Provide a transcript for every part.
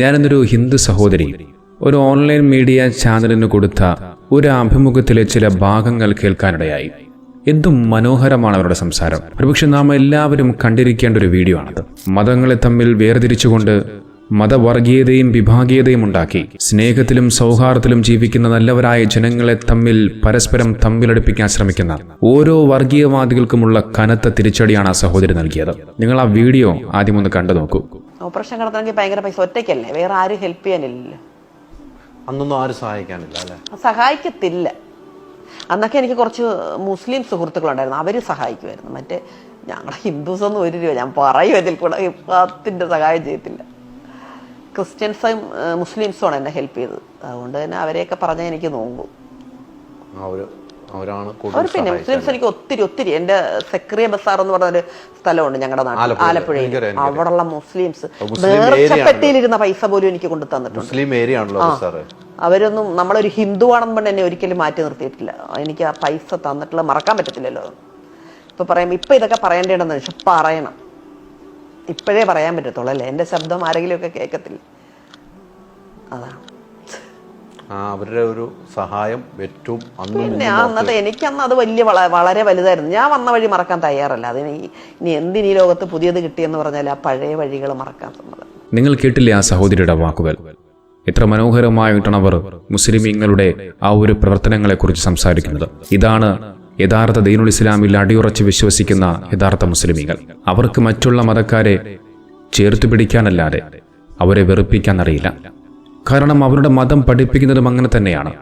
ഞാനിന്നൊരു ഹിന്ദു സഹോദരി ഒരു online media ചാനലിന് കൊടുത്ത ഒരു അഭിമുഖത്തിലെ ചില ഭാഗങ്ങൾ കേൾക്കാനിടയായി. എന്തും മനോഹരമാണ് അവരുടെ സംസാരം. ഒരുപക്ഷെ നാം എല്ലാവരും കണ്ടിരിക്കേണ്ട ഒരു വീഡിയോ ആണത്. മതങ്ങളെ തമ്മിൽ വേർതിരിച്ചുകൊണ്ട് മതവർഗീയതയും വിഭാഗീയതയും ഉണ്ടാക്കി. സ്നേഹത്തിലും സൗഹാർദ്ദത്തിലും ജീവിക്കുന്ന നല്ലവരായ ജനങ്ങളെ തമ്മിൽ പരസ്പരം തമ്മിലടുപ്പിക്കാൻ ശ്രമിക്കുന്ന ഓരോ വർഗീയവാദികൾക്കുമുള്ള കനത്ത തിരിച്ചടിയാണ് ആ സഹോദരി നൽകിയത്. നിങ്ങൾ ആ വീഡിയോ ആദ്യം ഒന്ന് കണ്ടു നോക്കൂ. ഓപ്പറേഷൻ നടത്തണമെങ്കിൽ ഭയങ്കര പൈസ ഒറ്റയ്ക്കല്ലേ? വേറെ ആരും ഹെൽപ്പ് ചെയ്യാനില്ലല്ലോ. അന്നൊന്നും ആരും സഹായിക്കാനില്ല അല്ലേ? സഹായിക്കത്തില്ല. അന്നൊക്കെ എനിക്ക് കുറച്ച് മുസ്ലിം സുഹൃത്തുക്കളുണ്ടായിരുന്നു. അവർ സഹായിക്കുമായിരുന്നു. മറ്റേ ഞങ്ങളെ ഹിന്ദുസ് ഒന്നും ഒരു രൂപ ഞാൻ പറയും ഇതിൽ കൂടെ പത്തിന്റെ സഹായം ചെയ്യത്തില്ല. ക്രിസ്ത്യൻസും മുസ്ലിംസുമാണ് എന്നെ ഹെൽപ്പ് ചെയ്തത്. അതുകൊണ്ട് തന്നെ അവരെയൊക്കെ പറഞ്ഞാൽ എനിക്ക് അവരാണ് അവർ പിന്നെ. മുസ്ലിംസ് എനിക്ക് ഒത്തിരി ഒത്തിരി. എന്റെ സെക്രിയ ബസാർ എന്ന് പറഞ്ഞൊരു സ്ഥലമുണ്ട് ഞങ്ങളുടെ നാട്ടിൽ. ആലപ്പുഴയിൽ. അവിടെയുള്ള മുസ്ലിംസ്. നേർച്ചപ്പെട്ടിയിലിരുന്ന പൈസ പോലും എനിക്ക് കൊണ്ടു തന്നിട്ടുണ്ട്. അവരൊന്നും നമ്മളൊരു ഹിന്ദു ആണെന്ന് പറഞ്ഞ് എന്നെ ഒരിക്കലും മാറ്റി നിർത്തിയിട്ടില്ല. എനിക്ക് ആ പൈസ തന്നിട്ടുള്ള മറക്കാൻ പറ്റത്തില്ലല്ലോ. ഇപ്പൊ പറയാം ഇപ്പൊ ഇതൊക്കെ പറയേണ്ടതെന്ന് വെച്ചാൽ പറയണം. ഇപ്പോഴേ പറയാൻ പറ്റത്തുള്ളൂ അല്ലേ? എന്റെ ശബ്ദം ആരെങ്കിലുമൊക്കെ കേൾക്കത്തില്ല? അതാണ് ആ അവരുടെ ഒരു സഹായം ഏറ്റവും അന്നും പിന്നെ ആ അന്നത്തെ എനിക്കന്ന് അത് വലിയ വളരെ വലുതായിരുന്നു. ഞാൻ വന്ന വഴി മറക്കാൻ തയ്യാറല്ല. അതിന് ഈ- ഇനി എന്തിനീ ലോകത്ത് പുതിയത് കിട്ടിയെന്ന് പറഞ്ഞാൽ ആ പഴയ വഴികൾ മറക്കാൻ സമ്മതം. നിങ്ങൾ കേട്ടില്ലേ ആ സഹോദരിയുടെ വാക്കുകൾ? എത്ര മനോഹരമായിട്ടാണ് അവർ മുസ്ലിമീങ്ങളുടെ ആ ഒരു പ്രവർത്തനങ്ങളെക്കുറിച്ച് സംസാരിക്കുന്നത്. ഇതാണ് യഥാർത്ഥ ദീനുൽ ഇസ്ലാമിൽ അടിയുറച്ച് വിശ്വസിക്കുന്ന യഥാർത്ഥ മുസ്ലിമികൾ അവർക്ക് മറ്റുള്ള മതക്കാരെ ചേർത്തു പിടിക്കാനല്ലാതെ അവരെ വെറുപ്പിക്കാൻ അറിയില്ല കാരണം അവരുടെ മതം പഠിപ്പിക്കുന്നതും അങ്ങനെ തന്നെയാണ്.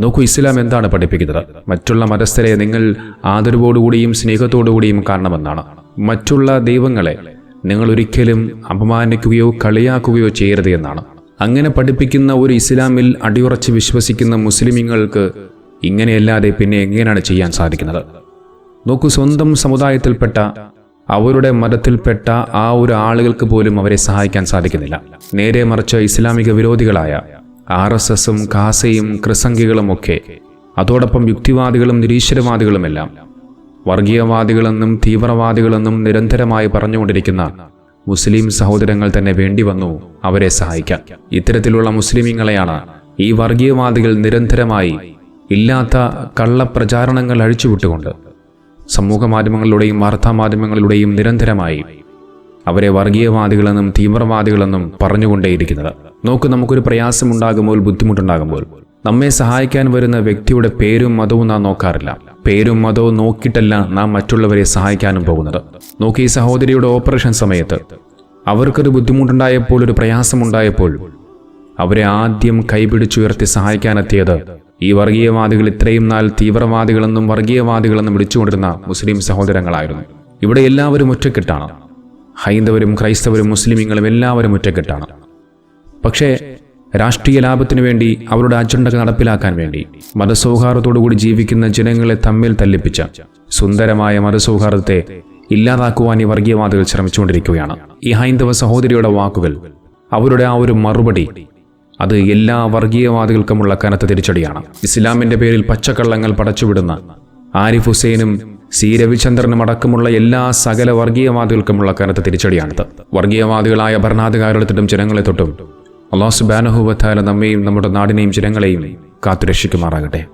നോക്കൂ ഇസ്ലാം എന്താണ് പഠിപ്പിക്കുന്നത്? മറ്റുള്ള മതസ്ഥരെ നിങ്ങൾ ആദരവോടുകൂടിയും സ്നേഹത്തോടുകൂടിയും കാണണമെന്നാണ്. മറ്റുള്ള ദൈവങ്ങളെ നിങ്ങൾ ഒരിക്കലും അപമാനിക്കുകയോ കളിയാക്കുകയോ ചെയ്യരുത് എന്നാണ്. അങ്ങനെ പഠിപ്പിക്കുന്ന ഒരു ഇസ്ലാമിൽ അടിയുറച്ച് വിശ്വസിക്കുന്ന മുസ്ലിമീങ്ങൾക്ക് ഇങ്ങനെയല്ലാതെ പിന്നെ എങ്ങനെയാണ് ചെയ്യാൻ സാധിക്കുന്നത്? നോക്കൂ സ്വന്തം സമുദായത്തിൽപ്പെട്ട അവരുടെ മതത്തിൽപ്പെട്ട ആ ഒരു ആളുകൾക്ക് പോലും അവരെ സഹായിക്കാൻ സാധിക്കുന്നില്ല. നേരെ മറിച്ച് ഇസ്ലാമിക വിരോധികളായ ആർ എസ് എസും കാസയും ക്രിസംഗികളും ഒക്കെ അതോടൊപ്പം യുക്തിവാദികളും നിരീശ്വരവാദികളുമെല്ലാം വർഗീയവാദികളെന്നും തീവ്രവാദികളെന്നും നിരന്തരമായി പറഞ്ഞുകൊണ്ടിരിക്കുന്ന മുസ്ലിം സഹോദരങ്ങൾ തന്നെ വേണ്ടി വന്നു അവരെ സഹായിക്കാൻ. ഇത്തരത്തിലുള്ള മുസ്ലിമീങ്ങളെയാണ് ഈ വർഗീയവാദികൾ നിരന്തരമായി ഇല്ലാത്ത കള്ളപ്രചാരണങ്ങൾ അഴിച്ചുവിട്ടുകൊണ്ട് സമൂഹ മാധ്യമങ്ങളിലൂടെയും വാർത്താ മാധ്യമങ്ങളിലൂടെയും നിരന്തരമായി അവരെ വർഗീയവാദികളെന്നും തീവ്രവാദികളെന്നും പറഞ്ഞുകൊണ്ടേയിരിക്കുന്നത്. നോക്ക് നമുക്കൊരു പ്രയാസമുണ്ടാകുമ്പോൾ ബുദ്ധിമുട്ടുണ്ടാകുമ്പോൾ. നമ്മെ സഹായിക്കാൻ വരുന്ന വ്യക്തിയുടെ പേരും മതവും നാം നോക്കാറില്ല. പേരും മതവും നോക്കിയിട്ടല്ല നാം മറ്റുള്ളവരെ സഹായിക്കാനും പോകുന്നത്. നോക്കി ഈ സഹോദരിയുടെ ഓപ്പറേഷൻ സമയത്ത് അവർക്കൊരു ബുദ്ധിമുട്ടുണ്ടായപ്പോൾ ഒരു പ്രയാസമുണ്ടായപ്പോൾ അവരെ ആദ്യം കൈപിടിച്ചുയർത്തി സഹായിക്കാനെത്തിയത് ഈ വർഗീയവാദികൾ ഇത്രയും നാൾ തീവ്രവാദികളെന്നും വർഗീയവാദികളെന്നും വിളിച്ചുകൊണ്ടിരുന്ന മുസ്ലിം സഹോദരങ്ങളായിരുന്നു. ഇവിടെ എല്ലാവരും ഒറ്റക്കെട്ടാണ്. ഹൈന്ദവരും ക്രൈസ്തവരും മുസ്ലിമീങ്ങളും എല്ലാവരും ഒറ്റക്കെട്ടാണ്. പക്ഷേ രാഷ്ട്രീയ ലാഭത്തിനു വേണ്ടി അവരുടെ അജണ്ടകൾ നടപ്പിലാക്കാൻ വേണ്ടി മതസൗഹാർദ്ദത്തോടുകൂടി ജീവിക്കുന്ന ജനങ്ങളെ തമ്മിൽ തല്ലിപ്പിച്ച സുന്ദരമായ മതസൗഹാർദ്ദത്തെ ഇല്ലാതാക്കുവാൻ ഈ വർഗീയവാദികൾ ശ്രമിച്ചുകൊണ്ടിരിക്കുകയാണ്. ഈ ഹൈന്ദവ സഹോദരിയുടെ വാക്കുകൾ അവരുടെ ആ ഒരു മറുപടി അത് എല്ലാ വർഗീയവാദികൾക്കുമുള്ള കനത്ത തിരിച്ചടിയാണ്. ഇസ്ലാമിന്റെ പേരിൽ പച്ചക്കള്ളങ്ങൾ പടച്ചുവിടുന്ന ആരിഫ് ഹുസൈനും സി രവിചന്ദ്രനും അടക്കമുള്ള എല്ലാ സകല വർഗീയവാദികൾക്കുമുള്ള കനത്ത തിരിച്ചടിയാണിത്. വർഗീയവാദികളായ ഭരണാധികാരികളെത്തൊട്ടും ജനങ്ങളെ തൊട്ടും അള്ളാഹു സുബാനഹുബത്താല നമ്മയും നമ്മുടെ നാടിനെയും ജനങ്ങളെയും കാത്തുരക്ഷിക്കുമാറാകട്ടെ.